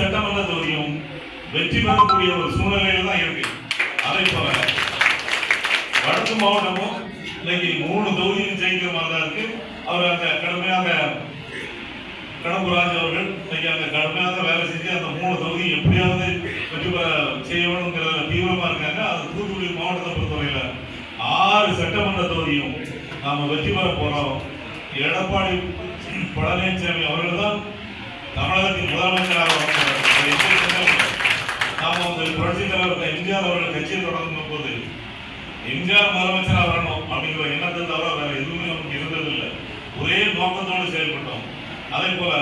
சட்டமன்ற தொகுதியும் வெற்றி பெறக்கூடிய ஒரு சூழ்நிலையில தான் இருக்கு. அதை போல வடக்கு மாவட்டமும் இன்னைக்கு மூணு தொகுதியும் ஜெயிக்கிற மாதிரி தான் இருக்கு. அவர் அந்த கடுமையாக கடம்புராஜ் அவர்கள் இன்னைக்கு அந்த கடுமையாக வேலை செஞ்சு அந்த மூணு தொகுதி எப்படியாவது வெற்றி பெற செய்யணுங்கிறதுல தீவிரமா இருக்காங்க. அது தூத்துக்குடி மாவட்டத்தை பொறுத்தவரையில ஆறு சட்டமன்ற தொகுதியும் நாம வெற்றி பெற போறோம். எடப்பாடி பழனிசாமி அவர்கள் தான் தமிழகத்தின் முதலமைச்சராக வந்தார். அது எப்படி இருந்தாலும் நாம வந்து புரட்சி தலைவர் எம்ஜிஆர் அவர்கள் கட்சியை தொடங்கும் போது எம்ஜிஆர் முதலமைச்சராக வரணும் அப்படிங்கிற எண்ணத்தை தவிர வேற எதுவுமே நமக்கு இருந்ததில்லை. ஒரே நோக்கத்தோடு செயல்பட்டோம். அதே போல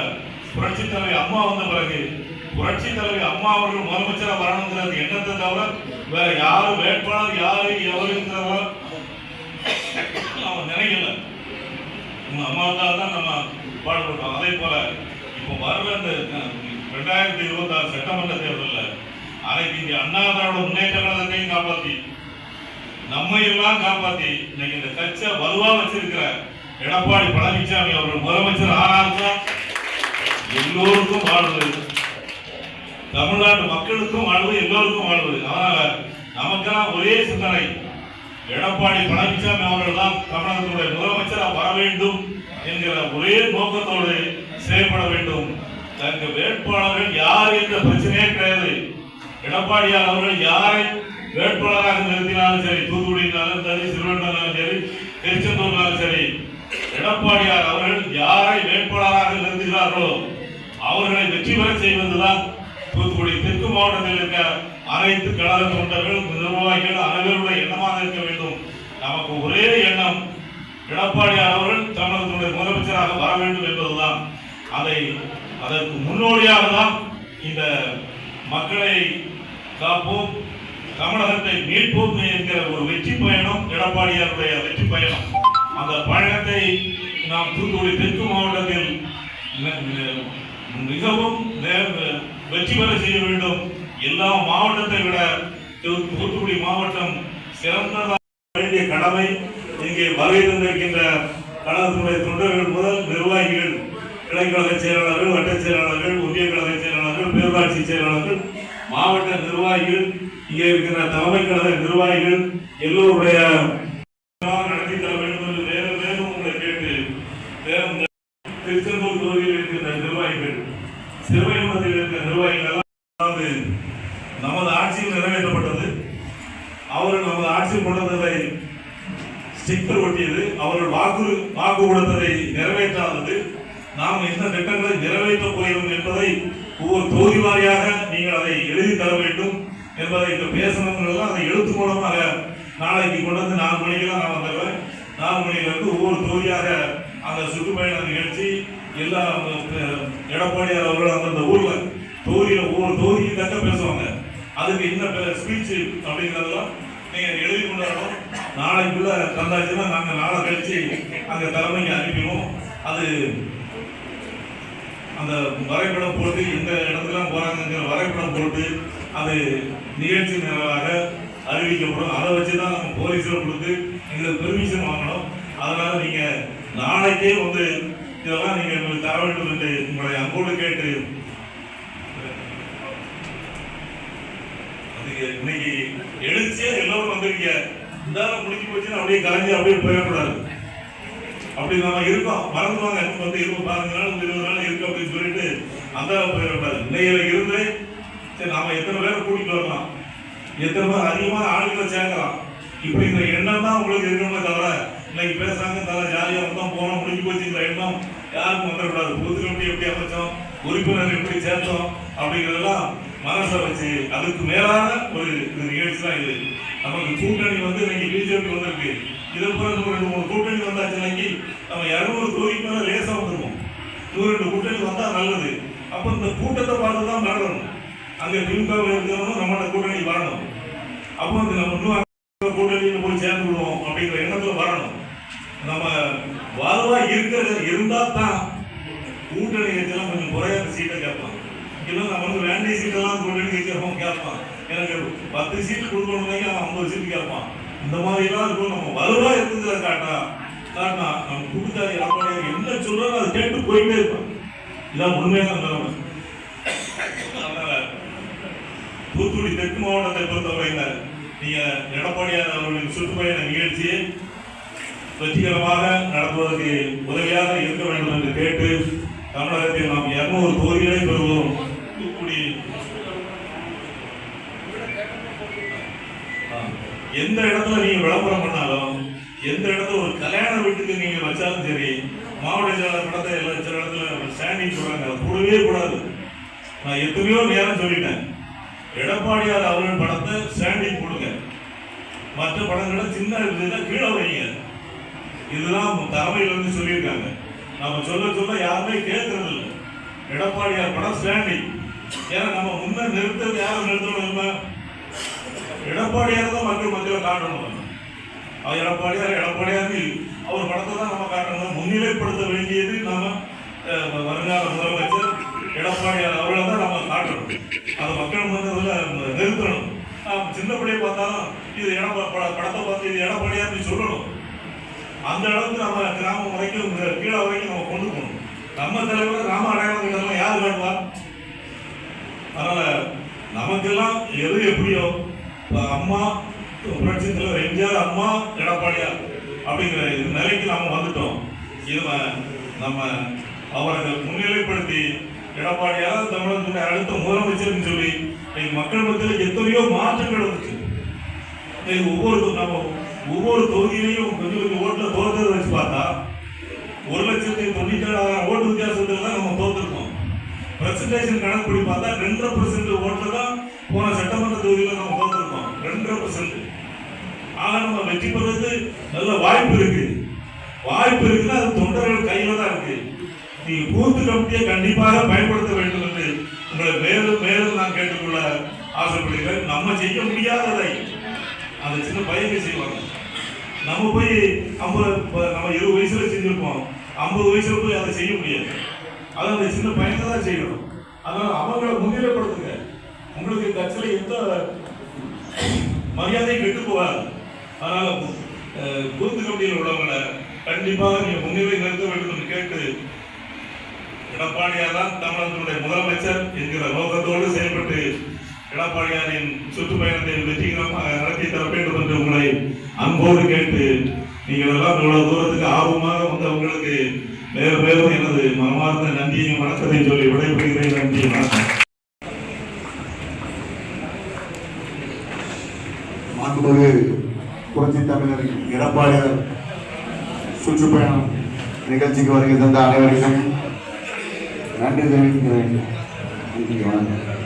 புரட்சி தலைவி அம்மா வந்த பிறகு புரட்சி தலைவி அம்மா அவர்கள் முதலமைச்சராக வரணுங்கிற எண்ணத்தை தவிர வேற யாரு வேட்பாளர் யாரு எவருங்கிறத அவன் நினைக்கல. உங்க அம்மாவுக்காக தான் நம்ம பாடுபட்டோம். அதே போல இப்போ வர்ற இந்த ரெண்டாயிரத்தி இருபத்தி ஆறு சட்டமன்ற தேர்தலில் அனைத்து இந்திய அண்ணா திராவிட முன்னேற்ற கழகத்தையும் காப்பாற்றி நம்மையெல்லாம் காப்பாத்தி இன்னைக்கு இந்த கட்சியை வலுவா வச்சிருக்கிற எடப்பாடி பழனிசாமி அவர்கள் முதலமைச்சர் ஆனால்தான் எல்லோருக்கும் வாழ்வு தமிழ்நாட்டு மக்களுக்கும் வாழ்வு எல்லோருக்கும் வாழ்வு. அதனால நமக்கெல்லாம் ஒரே சிந்தனை. எடப்பாடி பழனிசாமி அவர்கள் தான் தமிழகத்துடைய முதலமைச்சராக வர வேண்டும் என்கிற ஒரே நோக்கத்தோடு செயல்பட வேண்டும். தங்க வேட்பாளர்கள் யார் என்ற பிரச்சனையே கிடையாது. எடப்பாடியார் அவர்கள் யாரை வேட்பாளராக நிறுத்தினாலும் சரி தூத்துக்குடினாலும் சரி சிறுவனாலும் சரி திருச்செந்தூர்னாலும் சரி எடப்பாடியார் அவர்கள் யாரை வேட்பாளராக நிறுத்துகிறார்களோ அவர்களை வெற்றி பெற செய்வதுதான் தூத்துக்குடி தெற்கு மாவட்டத்தில் இருக்க அனைத்து கழக தொண்டர்கள் நிர்வாகிகள் அனைவருடைய எண்ணமாக இருக்க வேண்டும். நமக்கு ஒரே எண்ணம் எடப்பாடியார் அவர்கள் தமிழகத்தினுடைய முதலமைச்சராக வர வேண்டும் என்பதுதான். அதை அதற்கு முன்னோடியாக தான் இந்த மக்களை காப்போம். தமிழகத்தை மீட்போம் என்கிற ஒரு வெற்றி பயணம் எடப்பாடியாருடைய வெற்றி பயணம். அந்த பயணத்தை நாம் தூத்துக்குடி தெற்கு மாவட்டத்தில் மிகவும் வெற்றி பெற செய்ய வேண்டும். எல்லா மாவட்டத்தை விட தூ- தூத்துக்குடி மாவட்டம் சிறந்ததாக வேண்டிய கடமை இங்கே வருகை தந்திருக்கின்ற கழகத்தினுடைய தொண்டர்கள் முதல் நிர்வாகிகள் கிளைக்கழக செயலாளர்கள் வட்ட செயலாளர்கள் ஒன்றிய கழக செயலாளர்கள் பேரூராட்சி செயலாளர்கள் மாவட்ட நிர்வாகிகள் இங்கே இருக்கிற தலைமை கழக நிர்வாகிகள் எல்லோருடைய நடத்தி தர வேண்டும் என்று மேலும் மேலும் உங்களை கேட்டு மேலும் திருச்செந்தூர் தொகுதியில் இருக்கின்ற நிர்வாகிகள் சிறுவைகுளத்தில் இருக்கிற நிர்வாகிகள் அதாவது நமது ஆட்சியில் நிறைவேற்றப்பட்டது. அவர்கள் நமது ஆட்சியில் கொண்டதை ஸ்டிக்கர் ஒட்டியது. அவர்கள் வாக்கு வாக்கு கொடுத்ததை நிறைவேற்றாதது. நாம் என்ன திட்டங்களை நிறைவேற்றப் போகிறோம் என்பதை ஒவ்வொரு தொகுதி வாரியாக நீங்கள் அதை எழுதி தர வேண்டும். என்பதை இந்த பேசணுங்கிறதெல்லாம் அதை எழுத்து மூலமாக நாளைக்கு கொண்டு வந்து நாலு மணிக்கெல்லாம் நான் வந்துடுவேன். நாலு மணியிலிருந்து ஒவ்வொரு தொகுதியாக அந்த சுற்றுப்பயண நிகழ்ச்சி எல்லா எடப்பாடியார் அவர்கள் அந்தந்த ஊரில் தொகுதியில் ஒவ்வொரு தொகுதிக்கு தக்க பேசுவாங்க. அதுக்கு என்ன ஸ்பீச்சு அப்படிங்கிறதெல்லாம் நீங்கள் எழுதி கொண்டு வரணும் நாளைக்குள்ள தந்தாச்சுன்னா நாங்கள் நாளை கழித்து அங்கே தலைமைக்கு அனுப்பிடுவோம். அது அந்த வரைபடம் போட்டு எந்த இடத்துலாம் போகிறாங்கங்கிற வரைபடம் போட்டு அது நிகழ்ச்சி நிரலாக அறிவிக்கப்படும். அதை வச்சு தான் நம்ம போலீஸில் கொடுத்து எங்களுக்கு பெர்மிஷன் வாங்கணும். அதனால் நீங்கள் நாளைக்கே வந்து இதெல்லாம் நீங்கள் எங்களுக்கு தர வேண்டும் என்று உங்களை அன்போடு கேட்டு இன்னைக்கு எழுச்சியா எல்லோரும் வந்திருக்கீங்க. இந்த முடிஞ்சு போச்சுன்னா அப்படியே கலைஞ்சு அப்படியே போயிடக்கூடாது. அப்படி நம்ம இருக்கோம். மறந்துவாங்க. வந்து இருபது பதினஞ்சு நாள் இருபது நாள் இருக்கு அப்படின்னு சொல்லிட்டு அந்த போயிடக்கூடாது. இன்னையில இருந்து சரி நாம எத்தனை பேரை கூட்டிட்டு வரலாம்? எத்தனை பேர் அதிகமான ஆளுகளை சேர்க்கலாம்? இப்படிங்கிற எண்ணம் தான் உங்களுக்கு இருக்கணுமே தவிர இன்னைக்கு பேசுறாங்க தவிர ஜாலியாக வந்தோம் போனோம் முடிஞ்சு போச்சுங்கிற எண்ணம் யாருக்கும் வந்துடக்கூடாது. பொது கமிட்டி எப்படி அமைச்சோம் உறுப்பினர் எப்படி சேர்த்தோம் அப்படிங்கிறதெல்லாம் மனசை வச்சு அதுக்கு மேலான ஒரு நிகழ்ச்சி தான் இது. நமக்கு கூட்டணி வந்து இன்னைக்கு பிஜேபி வந்திருக்கு. இதை போல ரெண்டு மூணு கூட்டணி வந்தாச்சு இன்னைக்கு. நம்ம இரநூறு தொகுதிக்கு மேலே லேசாக வந்துருவோம். நூறு ரெண்டு கூட்டணி வந்தால் நல்லது. அப்போ இந்த கூட்டத்தை பார்த்து தான் நடக்கணும் அங்கே திமுக இருக்கிறவங்க நம்மளோட கூட்டணி வரணும். அப்போ வந்து நம்ம இன்னும் கூட்டணியில் போய் சேர்ந்து விடுவோம் அப்படிங்கிற எண்ணத்தில் வரணும். நம்ம வலுவாக இருக்கிறது இருந்தால் தான் கூட்டணி கட்சியெல்லாம் கொஞ்சம் குறையாத சீட்டை கேட்பான். இல்லை நம்ம வந்து வேண்டிய சீட்டெல்லாம் கூட்டணி கட்சியவன் கேட்பான். எனக்கு பத்து சீட்டு கொடுக்கணும் அவன் ஐம்பது சீட்டு கேட்பான். இந்த மாதிரிலாம் இருக்கும். நம்ம வலுவாக இருக்குங்கிற காட்டா காட்டினா நம்ம கொடுத்தா எடப்பாடியார் என்ன சொல்றாரோ அதை கேட்டு போயிட்டே இருப்பான் இதான் உண்மையான நிலவரம் நம்ம தூத்துக்குடி தெற்கு மாவட்டத்தை பொறுத்தவரையில நீங்கள் எடப்பாடியார் அவர்களின் சுற்றுப்பயண நிகழ்ச்சியை வெற்றிகரமாக நடத்துவதற்கு உதவியாக இருக்க வேண்டும் என்று கேட்டு தமிழகத்தில் நாம் இருநூறு தொகுதிகளை பெறுவோம் தூத்துக்குடி. ஆ, எந்த இடத்துல நீங்க விளம்பரம் பண்ணாலும் எந்த இடத்துல ஒரு கல்யாண வீட்டுக்கு நீங்க வச்சாலும் சரி மாவட்ட செயலாளர் படத்தை எல்லாம் சில இடத்துல ஸ்டாண்டிங் சொல்றாங்க. அதை கூடவே கூடாது. நான் எத்தனையோ நேரம் சொல்லிட்டேன். எடப்பாடியார் அவர்கள் படத்தை ஸ்டாண்டிங் கொடுங்க. மற்ற படங்களை சின்ன கீழே வைங்க. இதெல்லாம் தலைமையில் வந்து சொல்லியிருக்காங்க. நம்ம சொல்ல சொல்ல யாருமே கேட்கறது இல்லை. எடப்பாடியார் படம் ஸ்டாண்டிங் ஏன்னா நம்ம முன்ன நிறுத்தது யாரும் நிறுத்தணும் நம்ம? எடப்பாடியார் தான் மக்கள் மக்களை காட்டணும். அவர் எடப்பாடியார் எடப்பாடியார் அவர் படத்தை தான் நம்ம காட்டணும். முன்னிலைப்படுத்த வேண்டியது நம்ம வருங்கால முதலமைச்சர் எடப்பாடியார் அவர்களை தான் நம்ம காட்டணும் அதை மக்கள் மன்றத்தில் நிறுத்தணும். நாம் சின்ன பிள்ளையை பார்த்தாலும் இது இடம் படத்தை பார்த்து இது எடப்பாடியார்னு சொல்லணும். அந்த அளவுக்கு நம்ம கிராமம் வரைக்கும் கீழே வரைக்கும் நம்ம கொண்டு போகணும். நம்ம தலைவர் கிராம அடையாளம் இதெல்லாம் யார் வேண்டுவா? அதனால நமக்கெல்லாம் எது எப்படியோ அம்மா புரட்சி தலைவர் எம்ஜிஆர் அம்மா எடப்பாடியார் அப்படிங்கிற நிலைக்கு நாம் வந்துட்டோம். இதை நம்ம அவரை முன்னிலைப்படுத்தி எடப்பாடியார் தமிழகத்துடைய அடுத்த முதலமைச்சர்னு சொல்லி இன்னைக்கு மக்கள் மத்தியில் எத்தனையோ மாற்றங்கள் வந்துச்சு. இன்னைக்கு ஒவ்வொரு நம்ம ஒவ்வொரு தொகுதியிலையும் கொஞ்சம் கொஞ்சம் ஓட்டில் தோற்றதை வச்சு பார்த்தா ஒரு லட்சத்தி தொண்ணூத்தி ஓட்டு வித்தியாசத்தில் தான் நம்ம தோற்றுருக்கோம் பிரசன்டேஷன் கணக்குப்படி பார்த்தா ரெண்டரை பர்சன்ட் ஓட்டில் தான் போன சட்டமன்ற தொகுதியில் நம்ம தோற்றுருக்கோம் ரெண்டரை பர்சன்ட் ஆக நம்ம வெற்றி பெறுறது நல்ல வாய்ப்பு இருக்குது வாய்ப்பு இருக்குன்னா அது தொண்டர்கள் கையில் தான் இருக்குது நீங்க பூத்து கமிட்டியை கண்டிப்பாக பயன்படுத்த வேண்டும் என்று உங்களை மேலும் மேலும் நான் கேட்டுக்கொள்ள ஆசைப்படுகிறேன். நம்ம செய்ய முடியாததை அந்த சின்ன பையன் செய்வாங்க? நம்ம போய் ஐம்பது நம்ம இருபது வயசுல செஞ்சிருப்போம். ஐம்பது வயசுல போய் அதை செய்ய முடியாது. அதை அந்த சின்ன பையனை தான் செய்யணும். அதனால அவங்களை முன்னிலைப்படுத்துங்க. உங்களுக்கு கட்சியில எந்த மரியாதையும் கெட்டு போகாது. அதனால கூத்து கமிட்டியில் உள்ளவங்களை கண்டிப்பாக நீங்கள் முன்னிலை நிறுத்த வேண்டும் என்று கேட்டு எடப்பாடியார் தான் தமிழகத்தினுடைய முதலமைச்சர் என்கிற நோக்கத்தோடு செயல்பட்டு எடப்பாடியாரின் சுற்றுப்பயணத்தை வெற்றிகரமாக நடத்தி தர வேண்டும் என்று உங்களை அன்போடு கேட்டு நீங்கள் எல்லாம் இவ்வளவு தூரத்துக்கு ஆர்வமாக வந்த உங்களுக்கு மேலும் மேலும் எனது மனமார்ந்த நன்றியையும் வணக்கத்தையும் சொல்லி விடைபெறுகிறேன். நன்றி வணக்கம். மாண்புமிகு புரட்சி தமிழர் எடப்பாடியார் சுற்றுப்பயணம் நிகழ்ச்சிக்கு வருகை தந்த அனைவருக்கும் நன்றி தெரிவிக்கிறேன் நன்றி வணக்கம்.